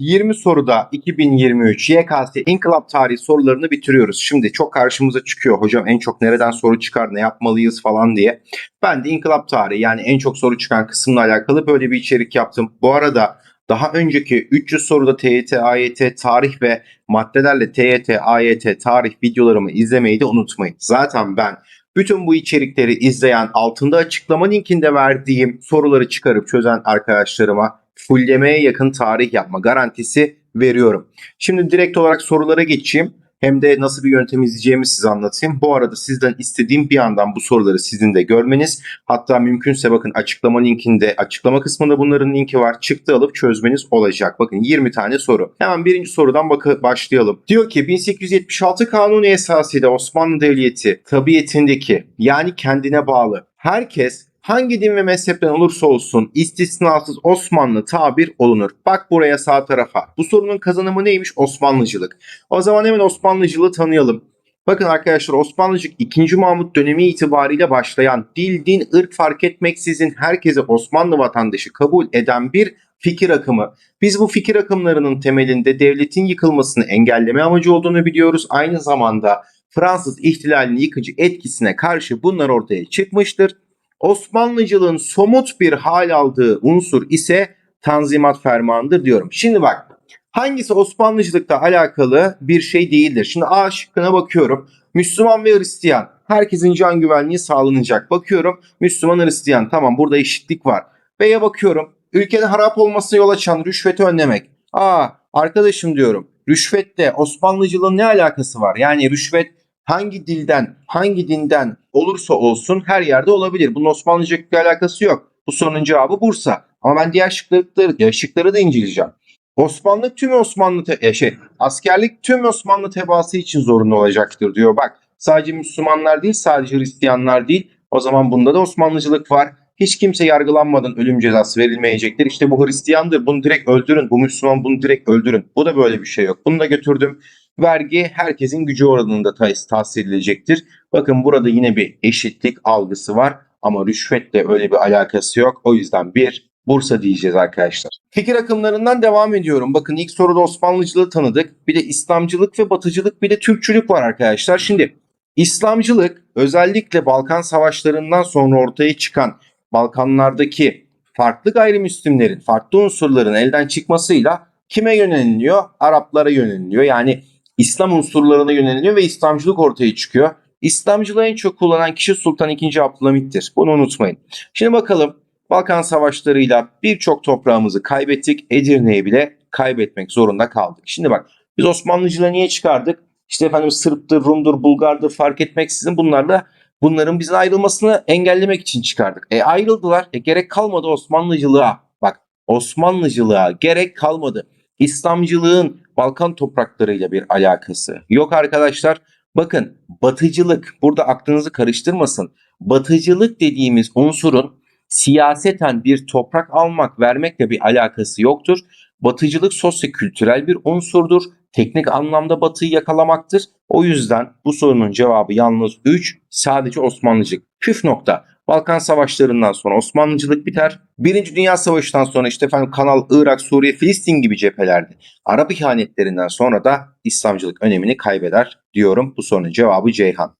20 soruda 2023 YKS İnkılap Tarihi sorularını bitiriyoruz. Şimdi çok karşımıza çıkıyor hocam en çok nereden soru çıkar ne yapmalıyız falan diye. Ben de İnkılap Tarihi yani en çok soru çıkan kısımla alakalı böyle bir içerik yaptım. Bu arada daha önceki 300 soruda TYT, AYT, tarih ve maddelerle TYT, AYT, tarih videolarımı izlemeyi de unutmayın. Zaten ben bütün bu içerikleri izleyen altında açıklama linkinde verdiğim soruları çıkarıp çözen arkadaşlarıma fulllemeye yakın tarih yapma garantisi veriyorum. Şimdi direkt olarak sorulara geçeyim. Hem de nasıl bir yöntem izleyeceğimi size anlatayım. Bu arada sizden istediğim bir yandan bu soruları sizin de görmeniz. Hatta mümkünse bakın açıklama linkinde, açıklama kısmında bunların linki var. Çıktı alıp çözmeniz olacak. Bakın 20 tane soru. Hemen birinci sorudan bakı başlayalım. Diyor ki 1876 kanunu esasıyla Osmanlı Devleti tabiiyetindeki yani kendine bağlı herkes hangi din ve mezhepten olursa olsun istisnasız Osmanlı tabir olunur. Bak buraya sağ tarafa. Bu sorunun kazanımı neymiş? Osmanlıcılık. O zaman hemen Osmanlıcılığı tanıyalım. Bakın arkadaşlar Osmanlıcılık 2. Mahmut dönemi itibariyle başlayan dil, din, ırk fark etmeksizin herkese Osmanlı vatandaşı kabul eden bir fikir akımı. Biz bu fikir akımlarının temelinde devletin yıkılmasını engelleme amacı olduğunu biliyoruz. Aynı zamanda Fransız ihtilalinin yıkıcı etkisine karşı bunlar ortaya çıkmıştır. Osmanlıcılığın somut bir hal aldığı unsur ise Tanzimat Fermanı'dır diyorum. Şimdi bak hangisi Osmanlıcılıkla alakalı bir şey değildir? Şimdi A şıkkına bakıyorum. Müslüman ve Hristiyan. Herkesin can güvenliği sağlanacak. Bakıyorum Müslüman Hristiyan. Tamam burada eşitlik var. B'ye bakıyorum. Ülkede harap olmasına yol açan rüşveti önlemek. Aa arkadaşım diyorum. Rüşvetle Osmanlıcılığın ne alakası var? Yani rüşvet hangi dilden, hangi dinden olursa olsun her yerde olabilir. Bunun Osmanlıcılıkla alakası yok. Bu sorunun cevabı Bursa. Ama ben diğer şıkları, şıkları da inceleyeceğim. Osmanlı tüm Osmanlı te- şey askerlik tüm Osmanlı tebaası için zorunlu olacaktır diyor. Bak sadece Müslümanlar değil sadece Hristiyanlar değil. O zaman bunda da Osmanlıcılık var. Hiç kimse yargılanmadan ölüm cezası verilmeyecektir. İşte bu Hristiyandır bunu direkt öldürün. Bu Müslüman bunu direkt öldürün. Bu da böyle bir şey yok. Bunu da götürdüm. Vergi herkesin gücü oranında tahs- tahsil edilecektir. Bakın burada yine bir eşitlik algısı var ama rüşvetle öyle bir alakası yok. O yüzden bir Bursa diyeceğiz arkadaşlar. Fikir akımlarından devam ediyorum. Bakın ilk soruda Osmanlıcılığı tanıdık. Bir de İslamcılık ve Batıcılık bir de Türkçülük var arkadaşlar. Şimdi İslamcılık özellikle Balkan savaşlarından sonra ortaya çıkan Balkanlardaki farklı gayrimüslimlerin, farklı unsurların elden çıkmasıyla kime yöneliliyor? Araplara yöneliliyor. Yani İslam unsurlarına yöneliliyor ve İslamcılık ortaya çıkıyor. İslamcılığı en çok kullanan kişi Sultan II. Abdülhamit'tir. Bunu unutmayın. Şimdi bakalım Balkan savaşlarıyla birçok toprağımızı kaybettik. Edirne'yi bile kaybetmek zorunda kaldık. Şimdi bak biz Osmanlıcılığı niye çıkardık? İşte efendim Sırp'tır, Rum'dur, Bulgar'dır fark etmeksizin bunlarla bunların bizden ayrılmasını engellemek için çıkardık. E ayrıldılar. E gerek kalmadı Osmanlıcılığa. Bak Osmanlıcılığa gerek kalmadı. İslamcılığın Balkan topraklarıyla bir alakası yok arkadaşlar. Bakın batıcılık burada aklınızı karıştırmasın. Batıcılık dediğimiz unsurun siyaseten bir toprak almak vermekle bir alakası yoktur. Batıcılık sosyo-kültürel bir unsurdur. Teknik anlamda batıyı yakalamaktır. O yüzden bu sorunun cevabı yalnız 3 sadece Osmanlıcılık. Püf nokta. Balkan savaşlarından sonra Osmanlıcılık biter. Birinci Dünya Savaşı'ndan sonra işte efendim Kanal, Irak, Suriye, Filistin gibi cephelerde Arap ihanetlerinden sonra da İslamcılık önemini kaybeder diyorum. Bu sorunun cevabı Ceyhan.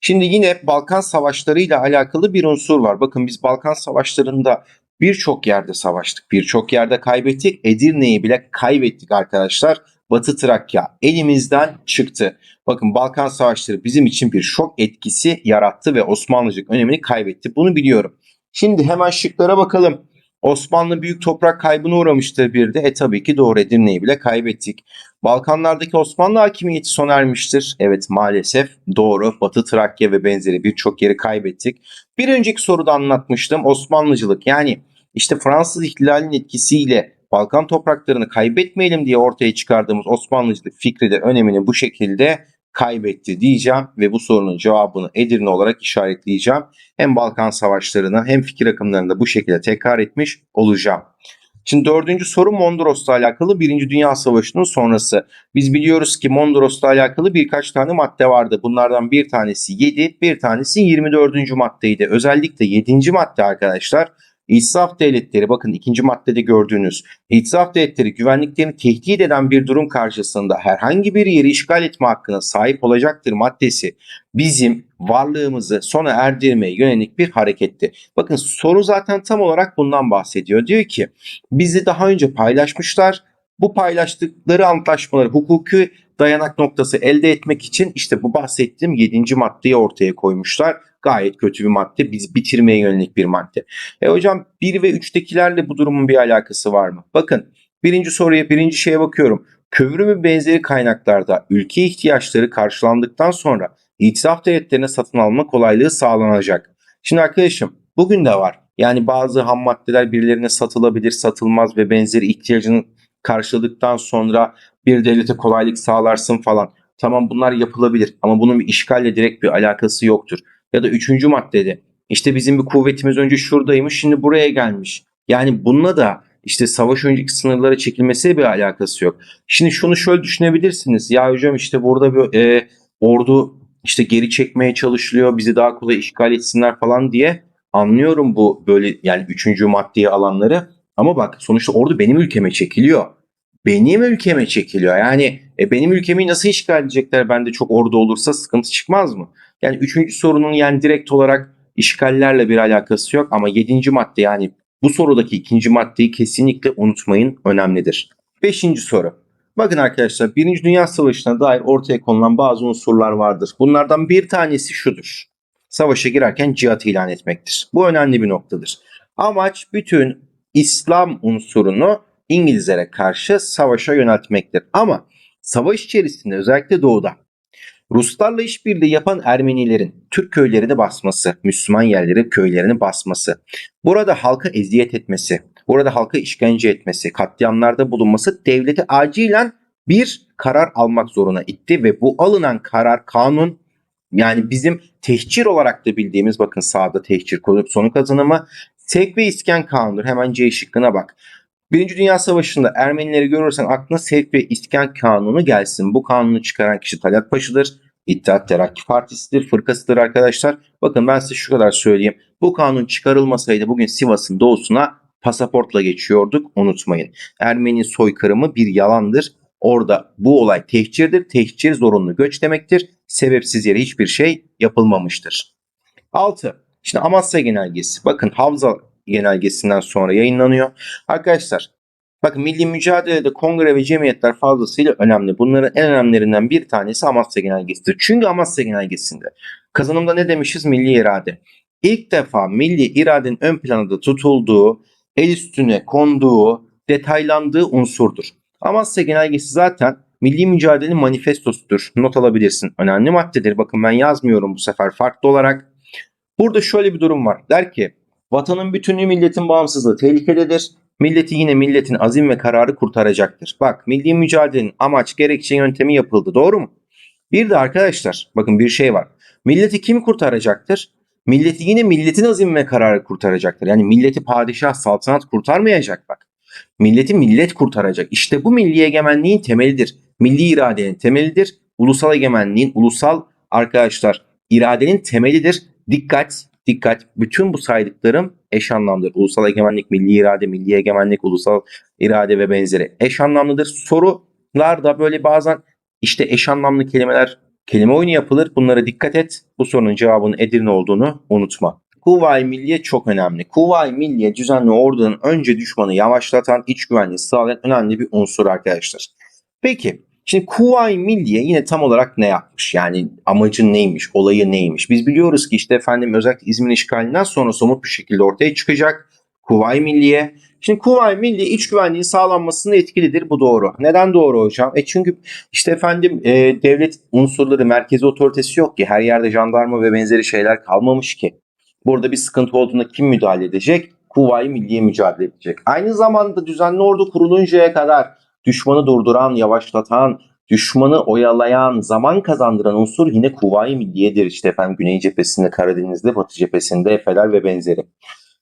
Şimdi yine Balkan Savaşları ile alakalı bir unsur var. Bakın biz Balkan Savaşları'nda birçok yerde savaştık. Birçok yerde kaybettik. Edirne'yi bile kaybettik arkadaşlar. Batı Trakya elimizden çıktı. Bakın Balkan Savaşları bizim için bir şok etkisi yarattı ve Osmanlıcılık önemini kaybetti. Bunu biliyorum. Şimdi hemen şıklara bakalım. Osmanlı büyük toprak kaybına uğramıştır bir de. E tabii ki doğru Edirne'yi bile kaybettik. Balkanlardaki Osmanlı hakimiyeti sona ermiştir. Evet maalesef doğru. Batı Trakya ve benzeri birçok yeri kaybettik. Bir önceki soruda anlatmıştım Osmanlıcılık yani işte Fransız ihtilalinin etkisiyle Balkan topraklarını kaybetmeyelim diye ortaya çıkardığımız Osmanlıcılık fikri de önemini bu şekilde kaybetti diyeceğim ve bu sorunun cevabını Edirne olarak işaretleyeceğim. Hem Balkan savaşlarını hem fikir akımlarını bu şekilde tekrar etmiş olacağım. Şimdi dördüncü soru Mondros'la alakalı Birinci Dünya Savaşı'nın sonrası. Biz biliyoruz ki Mondros'la alakalı birkaç tane madde vardı. Bunlardan bir tanesi 7, bir tanesi 24. maddeydi. Özellikle 7. madde arkadaşlar İtiraf devletleri bakın ikinci maddede gördüğünüz itiraf devletleri güvenliklerini tehdit eden bir durum karşısında herhangi bir yeri işgal etme hakkına sahip olacaktır maddesi bizim varlığımızı sona erdirmeye yönelik bir hareketti. Bakın soru zaten tam olarak bundan bahsediyor. Diyor ki bizi daha önce paylaşmışlar. Bu paylaştıkları antlaşmaları hukuki dayanak noktası elde etmek için işte bu bahsettiğim 7. maddeyi ortaya koymuşlar. Gayet kötü bir madde. Biz bitirmeye yönelik bir madde. E hocam 1 ve 3'tekilerle bu durumun bir alakası var mı? Bakın birinci soruya birinci şeye bakıyorum. Kömür ve benzeri kaynaklarda ülke ihtiyaçları karşılandıktan sonra itiraf devletlerine satın alma kolaylığı sağlanacak. Şimdi arkadaşım bugün de var. Yani bazı ham maddeler birilerine satılabilir, satılmaz ve benzeri ihtiyacını karşıladıktan sonra bir devlete kolaylık sağlarsın falan. Tamam bunlar yapılabilir ama bunun bir işgalle direkt bir alakası yoktur. Ya da üçüncü maddede işte bizim bir kuvvetimiz önce şuradaymış şimdi buraya gelmiş. Yani bununla da işte savaş önceki sınırlara çekilmesiyle bir alakası yok. Şimdi şunu şöyle düşünebilirsiniz. Ya hocam işte burada bir e, ordu işte geri çekmeye çalışılıyor bizi daha kolay işgal etsinler falan diye anlıyorum bu böyle yani üçüncü maddeyi alanları. Ama bak sonuçta ordu benim ülkeme çekiliyor. Benim ülkeme çekiliyor. Yani e, benim ülkemi nasıl işgal edecekler bende çok ordu olursa sıkıntı çıkmaz mı? Yani üçüncü sorunun yani direkt olarak işgallerle bir alakası yok ama yedinci madde yani bu sorudaki ikinci maddeyi kesinlikle unutmayın önemlidir. Beşinci soru. Bakın arkadaşlar Birinci Dünya Savaşı'na dair ortaya konulan bazı unsurlar vardır. Bunlardan bir tanesi şudur. Savaşa girerken cihat ilan etmektir. Bu önemli bir noktadır. Amaç bütün İslam unsurunu İngilizlere karşı savaşa yöneltmektir. Ama savaş içerisinde özellikle doğuda Ruslarla işbirliği yapan Ermenilerin Türk köylerini basması, Müslüman yerleri köylerini basması, burada halka eziyet etmesi, burada halka işkence etmesi, katliamlarda bulunması devleti acilen bir karar almak zoruna itti ve bu alınan karar kanun yani bizim tehcir olarak da bildiğimiz bakın sağda tehcir sonu kazanımı sevk ve iskan kanunudur. Hemen C şıkkına bak. Birinci Dünya Savaşı'nda Ermenileri görürsen aklına sevk ve iskan kanunu gelsin. Bu kanunu çıkaran kişi Talat Paşa'dır. İttihat Terakki Partisi'dir, fırkasıdır arkadaşlar. Bakın ben size şu kadar söyleyeyim. Bu kanun çıkarılmasaydı bugün Sivas'ın doğusuna pasaportla geçiyorduk unutmayın. Ermeni soykırımı bir yalandır. Orada bu olay tehcirdir. Tehcir zorunlu göç demektir. Sebepsiz yere hiçbir şey yapılmamıştır. 6. Şimdi Amasya Genelgesi. Bakın Havza Genelgesi'nden sonra yayınlanıyor. Arkadaşlar bakın milli mücadelede kongre ve cemiyetler fazlasıyla önemli. Bunların en önemlilerinden bir tanesi Amasya Genelgesi'dir. Çünkü Amasya Genelgesi'nde kazanımda ne demişiz? Milli irade. İlk defa milli iradenin ön planda tutulduğu, el üstüne konduğu, detaylandığı unsurdur. Amasya Genelgesi zaten milli mücadelenin manifestosudur. Not alabilirsin. Önemli maddedir. Bakın ben yazmıyorum bu sefer farklı olarak. Burada şöyle bir durum var. Der ki vatanın bütünlüğü milletin bağımsızlığı tehlikededir. Milleti yine milletin azim ve kararı kurtaracaktır. Bak milli mücadelenin amaç gerekçe yöntemi yapıldı. Doğru mu? Bir de arkadaşlar bakın bir şey var. Milleti kim kurtaracaktır? Milleti yine milletin azim ve kararı kurtaracaktır. Yani milleti padişah, saltanat kurtarmayacak bak. Milleti millet kurtaracak. İşte bu milli egemenliğin temelidir. Milli iradenin temelidir. Ulusal egemenliğin, ulusal arkadaşlar iradenin temelidir. Dikkat, dikkat. Bütün bu saydıklarım eş anlamlıdır. Ulusal egemenlik, milli irade, milli egemenlik, ulusal irade ve benzeri eş anlamlıdır. Sorular da böyle bazen işte eş anlamlı kelimeler kelime oyunu yapılır. Bunlara dikkat et. Bu sorunun cevabının Edirne olduğunu unutma. Kuvayi Milliye çok önemli. Kuvayi Milliye düzenli ordunun önce düşmanı yavaşlatan, iç güvenliği sağlayan önemli bir unsur arkadaşlar. Peki şimdi Kuvayi Milliye yine tam olarak ne yapmış? Yani amacı neymiş, olayı neymiş? Biz biliyoruz ki işte efendim özellikle İzmir işgalinden sonra somut bir şekilde ortaya çıkacak. Kuvayi Milliye. Şimdi Kuvayi Milliye iç güvenliğin sağlanmasında etkilidir. Bu doğru. Neden doğru hocam? E çünkü işte efendim e, devlet unsurları, merkezi otoritesi yok ki. Her yerde jandarma ve benzeri şeyler kalmamış ki. Burada bir sıkıntı olduğunda kim müdahale edecek? Kuvayi Milliye mücadele edecek. Aynı zamanda düzenli ordu kuruluncaya kadar düşmanı durduran, yavaşlatan, düşmanı oyalayan, zaman kazandıran unsur yine Kuvayi Milliye'dir. İşte efendim Güney cephesinde, Karadeniz'de, Batı cephesinde, Efeler ve benzeri.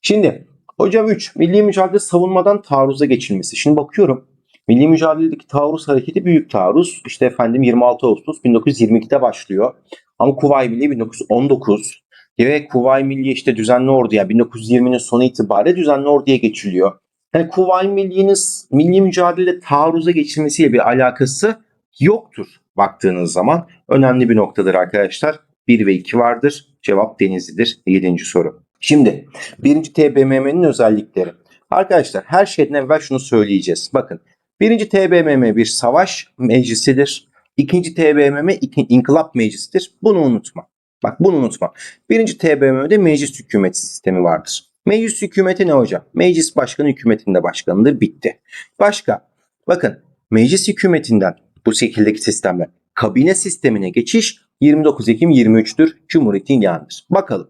Şimdi hocam 3. Milli mücadele savunmadan taarruza geçilmesi. Şimdi bakıyorum. Milli mücadeledeki taarruz hareketi büyük taarruz. İşte efendim 26 Ağustos 1922'de başlıyor. Ama Kuvayi Milliye 1919. ve Kuvayi Milliye işte düzenli orduya 1920'nin sonu itibariyle düzenli orduya geçiliyor. Yani Kuvayi Milliye'nin milli mücadele taarruza geçilmesiyle bir alakası yoktur baktığınız zaman. Önemli bir noktadır arkadaşlar. 1 ve 2 vardır. Cevap Denizli'dir. 7. soru. Şimdi 1. TBMM'nin özellikleri. Arkadaşlar her şeyden evvel şunu söyleyeceğiz. Bakın 1. TBMM bir savaş meclisidir. 2. TBMM iki, inkılap meclisidir. Bunu unutma. Bak bunu unutma. 1. TBMM'de meclis hükümeti sistemi vardır. Meclis hükümeti ne hocam? Meclis başkanı hükümetinde başkanıdır. Bitti. Başka. Bakın meclis hükümetinden bu şekildeki sistemler kabine sistemine geçiş 29 Ekim 23'tür. Cumhuriyetin ilanıdır. Bakalım.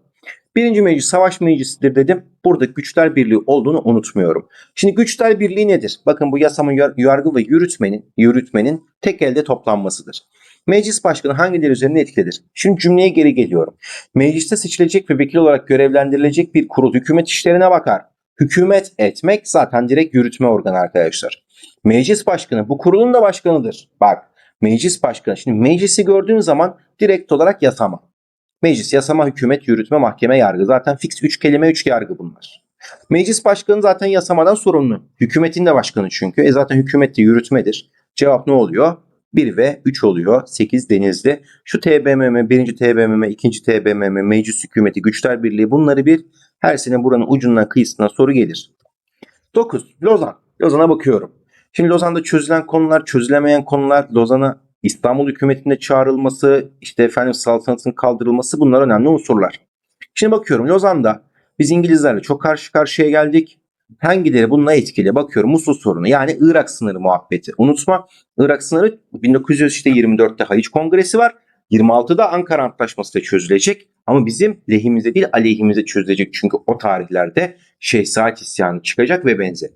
Birinci meclis savaş meclisidir dedim. Burada güçler birliği olduğunu unutmuyorum. Şimdi güçler birliği nedir? Bakın bu yar- yargı ve yürütmenin, yürütmenin tek elde toplanmasıdır. Meclis başkanı hangileri üzerinde etkilidir? Şimdi cümleye geri geliyorum. Mecliste seçilecek ve vekil olarak görevlendirilecek bir kurul hükümet işlerine bakar. Hükümet etmek zaten direkt yürütme organı arkadaşlar. Meclis başkanı bu kurulun da başkanıdır. Bak meclis başkanı. Şimdi meclisi gördüğün zaman direkt olarak yasama. Meclis, yasama, hükümet, yürütme, mahkeme, yargı. Zaten fix 3 kelime 3 yargı bunlar. Meclis başkanı zaten yasamadan sorumlu. Hükümetin de başkanı çünkü. E zaten hükümet de yürütmedir. Cevap ne oluyor? 1 ve 3 oluyor. 8 denizli. Şu TBMM, 1. TBMM, 2. TBMM, meclis hükümeti, güçler birliği bunları bir her sene buranın ucundan kıyısına soru gelir. 9. Lozan. Lozan'a bakıyorum. Şimdi Lozan'da çözülen konular, çözülemeyen konular, Lozan'a İstanbul hükümetinde çağrılması, işte efendim saltanatın kaldırılması bunlar önemli unsurlar. Şimdi bakıyorum Lozan'da biz İngilizlerle çok karşı karşıya geldik. Hangileri bununla etkili? Bakıyorum Musul sorunu yani Irak sınırı muhabbeti. Unutma Irak sınırı 1924'te Haliç Kongresi var. 26'da Ankara Antlaşması da çözülecek. Ama bizim lehimize değil aleyhimize çözülecek. Çünkü o tarihlerde Şehzade isyanı çıkacak ve benzeri.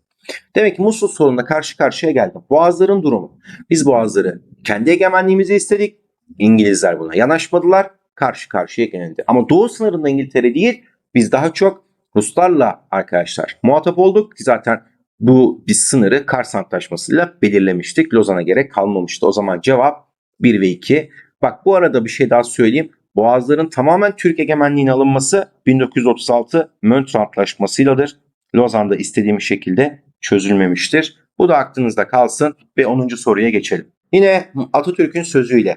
Demek ki Musul sorununa karşı karşıya geldim. Boğazların durumu. Biz Boğazları kendi egemenliğimizi istedik. İngilizler buna yanaşmadılar. Karşı karşıya gelindi. Ama doğu sınırında İngiltere değil biz daha çok Ruslarla arkadaşlar muhatap olduk. Zaten bu biz sınırı Kars Antlaşması'yla belirlemiştik. Lozan'a gerek kalmamıştı. O zaman cevap 1 ve 2. Bak bu arada bir şey daha söyleyeyim. Boğazların tamamen Türk egemenliğine alınması 1936 Montreux Antlaşması'yladır. Lozan'da istediğim şekilde çözülmemiştir. Bu da aklınızda kalsın ve 10. soruya geçelim. Yine Atatürk'ün sözüyle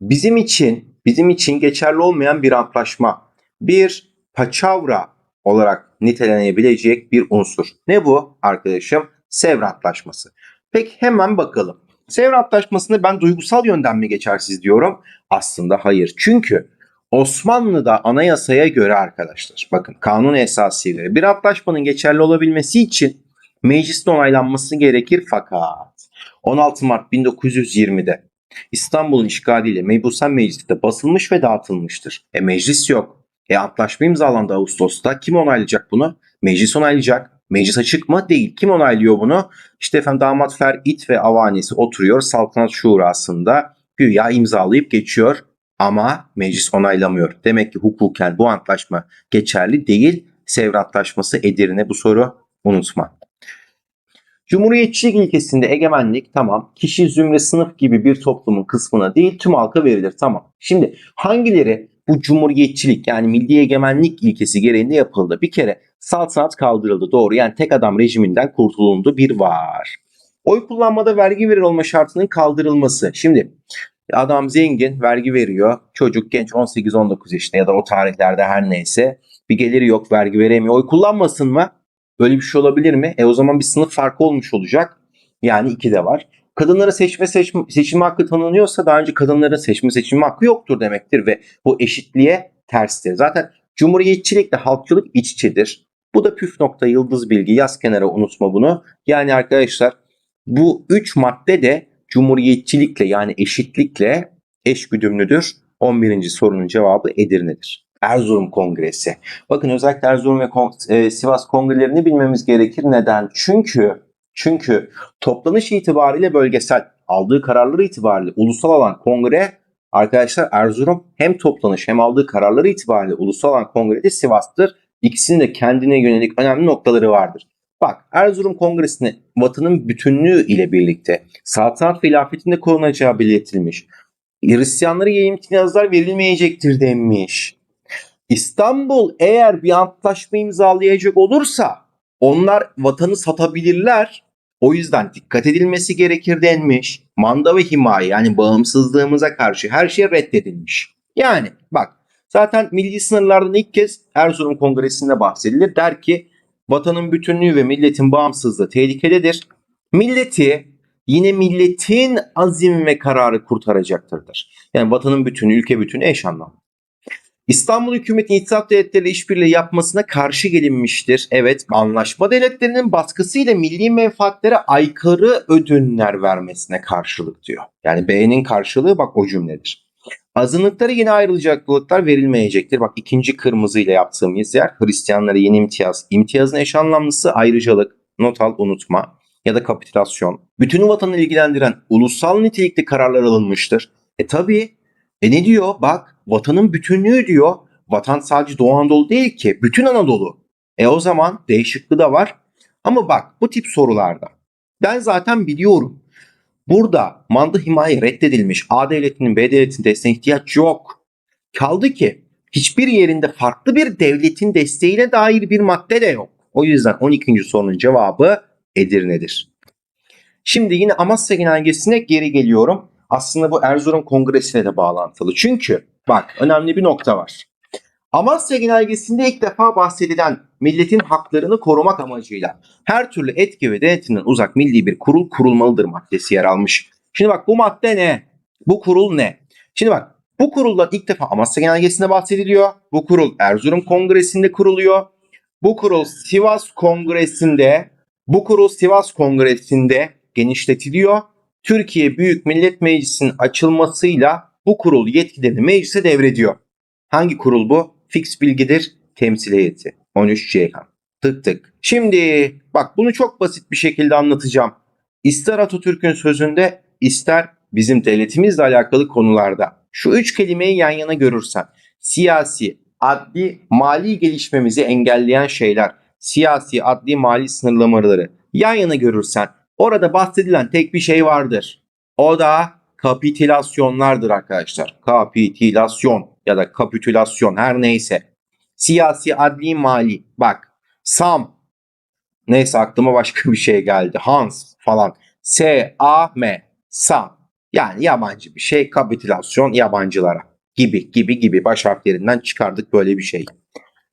bizim için bizim için geçerli olmayan bir antlaşma, bir paçavra olarak nitelenebilecek bir unsur. Ne bu arkadaşım? Sevr Antlaşması. Peki hemen bakalım. Sevr ben duygusal yönden mi geçersiz diyorum? Aslında hayır. Çünkü Osmanlı'da anayasaya göre arkadaşlar bakın kanun esası göre bir antlaşmanın geçerli olabilmesi için mecliste onaylanması gerekir fakat 16 Mart 1920'de İstanbul'un işgaliyle Mebusen Meclisi'de basılmış ve dağıtılmıştır. E meclis yok. E antlaşma imzalandı Ağustos'ta. Kim onaylayacak bunu? Meclis onaylayacak. Meclis açık mı? Değil. Kim onaylıyor bunu? İşte efendim damat Fer İt ve avanisi oturuyor saltanat şurasında güya imzalayıp geçiyor ama meclis onaylamıyor. Demek ki hukuken bu antlaşma geçerli değil. Sevr Antlaşması Edirne bu soru unutma. Cumhuriyetçilik ilkesinde egemenlik tamam kişi zümre sınıf gibi bir toplumun kısmına değil tüm halka verilir tamam. Şimdi hangileri bu cumhuriyetçilik yani milli egemenlik ilkesi gereğinde yapıldı? Bir kere saltanat kaldırıldı doğru yani tek adam rejiminden kurtulundu bir var. Oy kullanmada vergi verir olma şartının kaldırılması. Şimdi adam zengin vergi veriyor. Çocuk genç 18-19 yaşında ya da o tarihlerde her neyse bir geliri yok vergi veremiyor. Oy kullanmasın mı? Böyle bir şey olabilir mi? E o zaman bir sınıf farkı olmuş olacak. Yani iki de var. Kadınlara seçme seçme, seçim hakkı tanınıyorsa daha önce kadınların seçme seçim hakkı yoktur demektir ve bu eşitliğe terstir. Zaten cumhuriyetçilikle halkçılık iç içedir. Bu da püf nokta yıldız bilgi yaz kenara unutma bunu. Yani arkadaşlar bu üç madde de cumhuriyetçilikle yani eşitlikle eşgüdümlüdür. 11. sorunun cevabı Edirne'dir. Erzurum Kongresi. Bakın özellikle Erzurum ve e, Sivas kongrelerini bilmemiz gerekir. Neden? Çünkü çünkü toplanış itibariyle bölgesel, aldığı kararları itibariyle ulusal alan kongre arkadaşlar Erzurum hem toplanış hem aldığı kararları itibariyle ulusal alan kongrede Sivas'tır. İkisinin de kendine yönelik önemli noktaları vardır. Bak Erzurum Kongresi'ne Batı'nın bütünlüğü ile birlikte saltanat ve hilafetinde korunacağı belirtilmiş. Hristiyanlara yayın yazılar verilmeyecektir denmiş. İstanbul eğer bir antlaşma imzalayacak olursa onlar vatanı satabilirler. O yüzden dikkat edilmesi gerekir denmiş. Manda ve himaye yani bağımsızlığımıza karşı her şey reddedilmiş. Yani bak zaten milli sınırlardan ilk kez Erzurum Kongresi'nde bahsedilir. Der ki vatanın bütünlüğü ve milletin bağımsızlığı tehlikededir. Milleti yine milletin azim ve kararı kurtaracaktır. Yani vatanın bütünü, ülke bütünü eş anlamlı. İstanbul hükümeti itilaf devletleriyle işbirliği yapmasına karşı gelinmiştir. Evet, anlaşma devletlerinin baskısıyla milli menfaatlere aykırı ödünler vermesine karşılık diyor. Yani B'nin karşılığı bak o cümledir. Azınlıklara yeni ayrılacaklıklar verilmeyecektir. Bak ikinci kırmızıyla yaptığımız yer Hristiyanlara yeni imtiyaz. İmtiyazın eş anlamlısı ayrıcalık, not al unutma ya da kapitülasyon. Bütün vatanı ilgilendiren ulusal nitelikli kararlar alınmıştır. E tabi e ne diyor? Bak vatanın bütünlüğü diyor. Vatan sadece Doğu Anadolu değil ki. Bütün Anadolu. E o zaman değişikliği de var. Ama bak bu tip sorularda ben zaten biliyorum. Burada manda himaye reddedilmiş. A devletinin B devletinin desteğine ihtiyaç yok. Kaldı ki hiçbir yerinde farklı bir devletin desteğine dair bir madde de yok. O yüzden 12. sorunun cevabı Edirne'dir. Şimdi yine Amasya Genelgesi'ne geri geliyorum. Aslında bu Erzurum Kongresi'ne de bağlantılı. Çünkü bak önemli bir nokta var. Amasya Genelgesi'nde ilk defa bahsedilen milletin haklarını korumak amacıyla her türlü etki ve denetinden uzak milli bir kurul kurulmalıdır maddesi yer almış. Şimdi bak bu madde ne? Bu kurul ne? Şimdi bak bu kuruldan ilk defa Amasya Genelgesi'nde bahsediliyor. Bu kurul Erzurum Kongresi'nde kuruluyor. Bu kurul Sivas Kongresi'nde bu kurul Sivas Kongresi'nde genişletiliyor. Türkiye Büyük Millet Meclisi'nin açılmasıyla bu kurul yetkilerini meclise devrediyor. Hangi kurul bu? Fix bilgidir, temsil heyeti. 13 Ceyhan. Tık tık. Şimdi bak bunu çok basit bir şekilde anlatacağım. İster Atatürk'ün sözünde ister bizim devletimizle alakalı konularda. Şu üç kelimeyi yan yana görürsen siyasi, adli, mali gelişmemizi engelleyen şeyler, siyasi, adli, mali sınırlamaları yan yana görürsen orada bahsedilen tek bir şey vardır. O da kapitülasyonlardır arkadaşlar. Kapitülasyon ya da kapitülasyon her neyse. Siyasi, adli, mali. Bak Sam. Neyse aklıma başka bir şey geldi. Hans falan. S-A-M. Sam. Yani yabancı bir şey. Kapitülasyon yabancılara. Gibi gibi gibi baş harflerinden çıkardık böyle bir şey.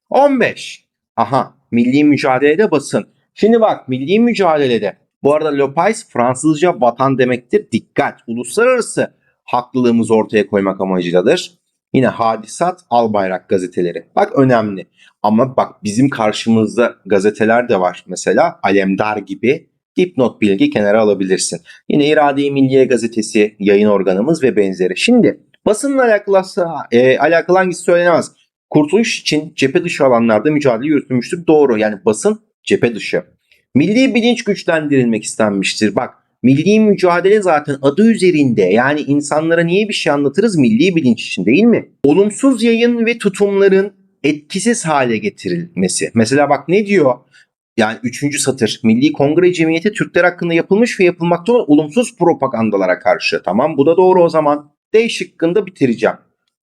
15. Aha milli mücadelede basın. Şimdi bak milli mücadelede bu arada Lopez Fransızca vatan demektir. Dikkat. Uluslararası haklılığımızı ortaya koymak amacıyladır. Yine Hadisat Albayrak gazeteleri. Bak önemli. Ama bak bizim karşımızda gazeteler de var. Mesela Alemdar gibi dipnot bilgi kenara alabilirsin. Yine İrade-i Milliye gazetesi yayın organımız ve benzeri. Şimdi basınla alakalı, e, alakalı hangisi söylenemez? Kurtuluş için cephe dışı alanlarda mücadele yürütülmüştür. Doğru. Yani basın cephe dışı. Milli bilinç güçlendirilmek istenmiştir. Bak milli mücadele zaten adı üzerinde. Yani insanlara niye bir şey anlatırız? Milli bilinç için değil mi? Olumsuz yayın ve tutumların etkisiz hale getirilmesi. Mesela bak ne diyor? Yani üçüncü satır. Milli Kongre Cemiyeti Türkler hakkında yapılmış ve yapılmakta olan olumsuz propagandalara karşı. Tamam bu da doğru o zaman. D şıkkında bitireceğim.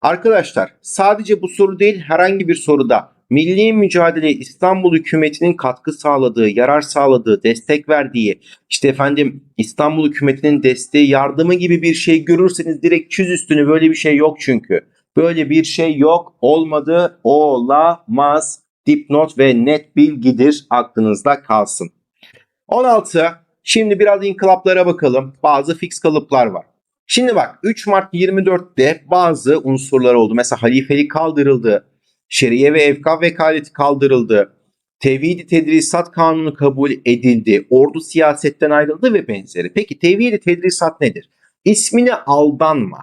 Arkadaşlar sadece bu soru değil herhangi bir soruda milli mücadele İstanbul hükümetinin katkı sağladığı, yarar sağladığı, destek verdiği, işte efendim İstanbul hükümetinin desteği, yardımı gibi bir şey görürseniz direkt çiz üstünü böyle bir şey yok çünkü. Böyle bir şey yok, olmadı, olamaz. Dipnot ve net bilgidir aklınızda kalsın. 16. Şimdi biraz inkılaplara bakalım. Bazı fix kalıplar var. Şimdi bak 3 Mart 24'te bazı unsurlar oldu. Mesela halifelik kaldırıldı. Şeriye ve evkaf vekaleti kaldırıldı. Tevhid-i tedrisat kanunu kabul edildi. Ordu siyasetten ayrıldı ve benzeri. Peki tevhid-i tedrisat nedir? İsmine aldanma.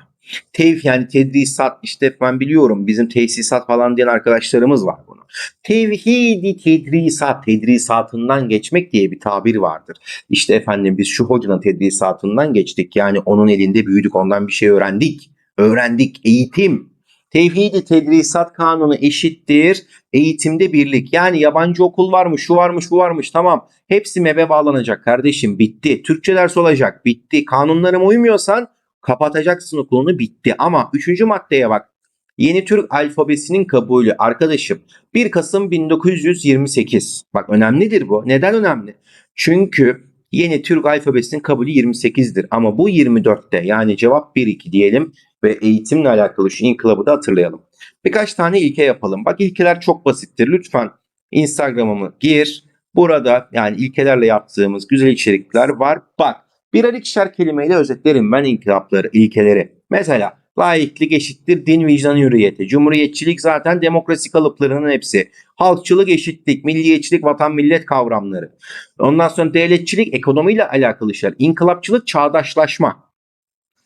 Tev yani tedrisat işte ben biliyorum bizim tesisat falan diyen arkadaşlarımız var bunu. Tevhidi tedrisat tedrisatından geçmek diye bir tabir vardır. İşte efendim biz şu hocanın tedrisatından geçtik yani onun elinde büyüdük ondan bir şey öğrendik. Öğrendik eğitim. Tevhidi tedrisat kanunu eşittir eğitimde birlik. Yani yabancı okul varmış, şu varmış, bu varmış. Tamam. Hepsi MEB'e bağlanacak kardeşim. Bitti. Türkçe ders olacak. Bitti. Kanunlarıma uymuyorsan kapatacaksın okulunu. Bitti. Ama üçüncü maddeye bak. Yeni Türk alfabesinin kabulü arkadaşım 1 Kasım 1928. Bak önemlidir bu. Neden önemli? Çünkü yeni Türk alfabesinin kabulü 28'dir. Ama bu 24'te yani cevap 1-2 diyelim ve eğitimle alakalı şu inkılabı da hatırlayalım. Birkaç tane ilke yapalım. Bak ilkeler çok basittir. Lütfen Instagram'ımı gir. Burada yani ilkelerle yaptığımız güzel içerikler var. Bak birer ikişer kelimeyle özetlerim ben inkılapları, ilkeleri. Mesela laiklik eşittir din vicdan hürriyeti. Cumhuriyetçilik zaten demokrasi kalıplarının hepsi. Halkçılık eşitlik, milliyetçilik vatan millet kavramları. Ondan sonra devletçilik ekonomiyle alakalı şeyler. İnkılapçılık çağdaşlaşma.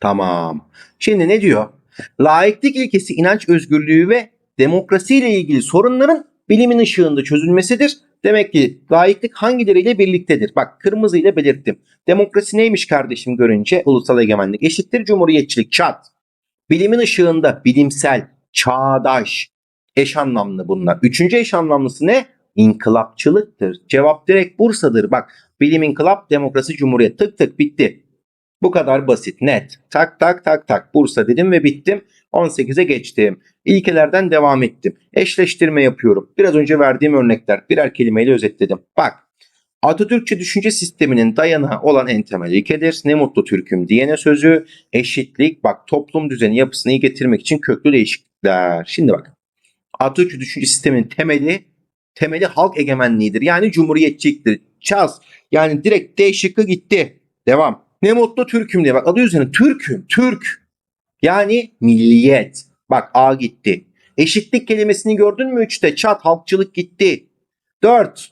Tamam. Şimdi ne diyor? Laiklik ilkesi inanç özgürlüğü ve demokrasiyle ilgili sorunların bilimin ışığında çözülmesidir. Demek ki laiklik hangileriyle birliktedir? Bak kırmızı ile belirttim. Demokrasi neymiş kardeşim görünce? Ulusal egemenlik eşittir cumhuriyetçilik çat. Bilimin ışığında bilimsel, çağdaş, eş anlamlı bunlar. Üçüncü eş anlamlısı ne? İnkılapçılıktır. Cevap direkt Bursa'dır. Bak bilim inkılap, demokrasi, cumhuriyet. Tık tık bitti. Bu kadar basit, net. Tak tak tak tak. Bursa dedim ve bittim. 18'e geçtim. İlkelerden devam ettim. Eşleştirme yapıyorum. Biraz önce verdiğim örnekler birer kelimeyle özetledim. Bak Atatürkçü düşünce sisteminin dayanağı olan en temel ilkedir. Ne mutlu Türk'üm diyene sözü, eşitlik, bak toplum düzeni yapısını iyi getirmek için köklü değişiklikler. Şimdi bak Atatürkçü düşünce sisteminin temeli temeli halk egemenliğidir. Yani cumhuriyetçiliktir. Çaz. Yani direkt D şıkkı gitti. Devam. Ne mutlu Türk'üm diye. Bak adı üzerine Türk'üm. Türk. Yani milliyet. Bak A gitti. Eşitlik kelimesini gördün mü üçte? Çat halkçılık gitti. Dört.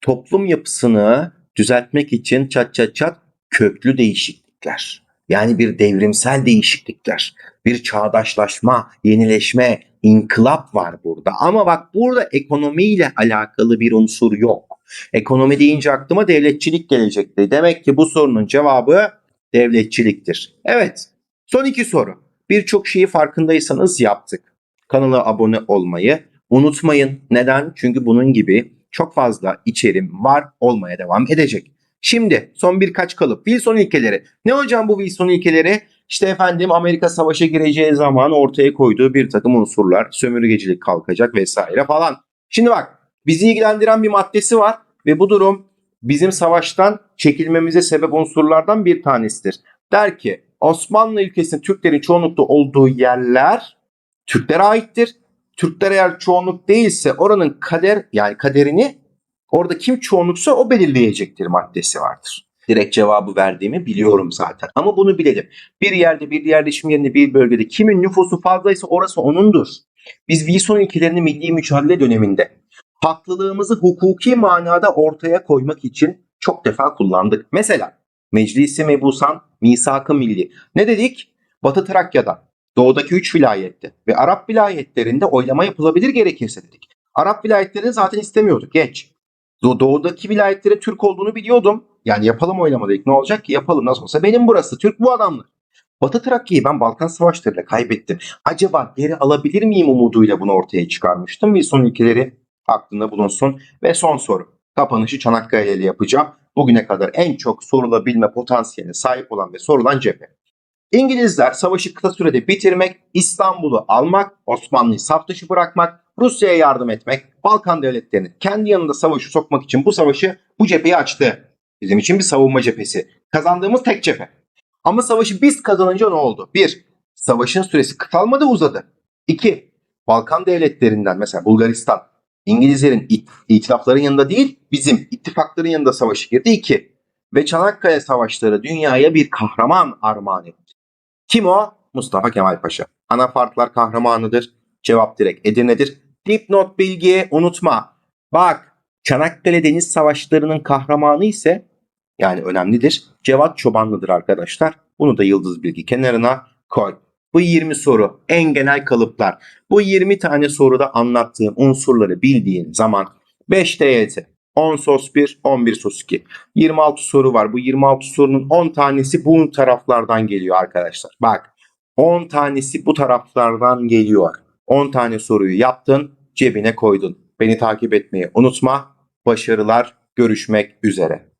Toplum yapısını düzeltmek için çat çat çat köklü değişiklikler. Yani bir devrimsel değişiklikler. Bir çağdaşlaşma, yenileşme, inkılap var burada. Ama bak burada ekonomiyle alakalı bir unsur yok. Ekonomi deyince aklıma devletçilik gelecekti. Demek ki bu sorunun cevabı devletçiliktir. Evet. Son iki soru. Birçok şeyi farkındaysanız yaptık. Kanala abone olmayı unutmayın. Neden? Çünkü bunun gibi çok fazla içerim var olmaya devam edecek. Şimdi son birkaç kalıp. Wilson ilkeleri. Ne hocam bu Wilson ilkeleri? İşte efendim Amerika savaşa gireceği zaman ortaya koyduğu bir takım unsurlar. Sömürgecilik kalkacak vesaire falan. Şimdi bak bizi ilgilendiren bir maddesi var ve bu durum bizim savaştan çekilmemize sebep unsurlardan bir tanesidir. Der ki Osmanlı ülkesinin Türklerin çoğunlukta olduğu yerler Türklere aittir. Türkler eğer çoğunluk değilse oranın kader yani kaderini orada kim çoğunluksa o belirleyecektir maddesi vardır. Direkt cevabı verdiğimi biliyorum zaten. Ama bunu bilelim. Bir yerde bir yerleşim yerinde bir bölgede kimin nüfusu fazlaysa orası onundur. Biz Wilson ilkelerini milli mücadele döneminde haklılığımızı hukuki manada ortaya koymak için çok defa kullandık. Mesela Meclisi Mebusan Misak-ı Milli. Ne dedik? Batı Trakya'da, doğudaki 3 vilayette ve Arap vilayetlerinde oylama yapılabilir gerekirse dedik. Arap vilayetlerini zaten istemiyorduk. Geç. Do- Doğudaki vilayetlere Türk olduğunu biliyordum. Yani yapalım oylama dedik. Ne olacak ki? Yapalım nasıl olsa. Benim burası. Türk bu adamlar. Batı Trakya'yı ben Balkan Savaşları'yla kaybettim. Acaba geri alabilir miyim umuduyla bunu ortaya çıkarmıştım. Ve son ilkeleri aklında bulunsun. Ve son soru. Kapanışı Çanakkale ile yapacağım. Bugüne kadar en çok sorulabilme potansiyeline sahip olan ve sorulan cephe. İngilizler savaşı kısa sürede bitirmek, İstanbul'u almak, Osmanlı'yı saf dışı bırakmak, Rusya'ya yardım etmek, Balkan devletlerini kendi yanında savaşı sokmak için bu savaşı, bu cepheyi açtı. Bizim için bir savunma cephesi. Kazandığımız tek cephe. Ama savaşı biz kazanınca ne oldu? Bir, savaşın süresi kısalmadı uzadı. İki, Balkan devletlerinden mesela Bulgaristan, İngilizlerin it- itilafların yanında değil, bizim ittifakların yanında savaşı girdi. İki, ve Çanakkale Savaşları dünyaya bir kahraman armağan etti. Kim o? Mustafa Kemal Paşa. Anafartlar kahramanıdır. Cevap direkt Edirne'dir. Dipnot bilgi unutma. Bak Çanakkale Deniz Savaşları'nın kahramanı ise yani önemlidir. Cevat Çobanlı'dır arkadaşlar. Bunu da yıldız bilgi kenarına koy. Bu 20 soru en genel kalıplar. Bu 20 tane soruda anlattığım unsurları bildiğin zaman 5 DYT, 10 sos 1, 11 sos 2. 26 soru var. Bu 26 sorunun 10 tanesi bu taraflardan geliyor arkadaşlar. Bak 10 tanesi bu taraflardan geliyor. 10 tane soruyu yaptın, cebine koydun. Beni takip etmeyi unutma. Başarılar, görüşmek üzere.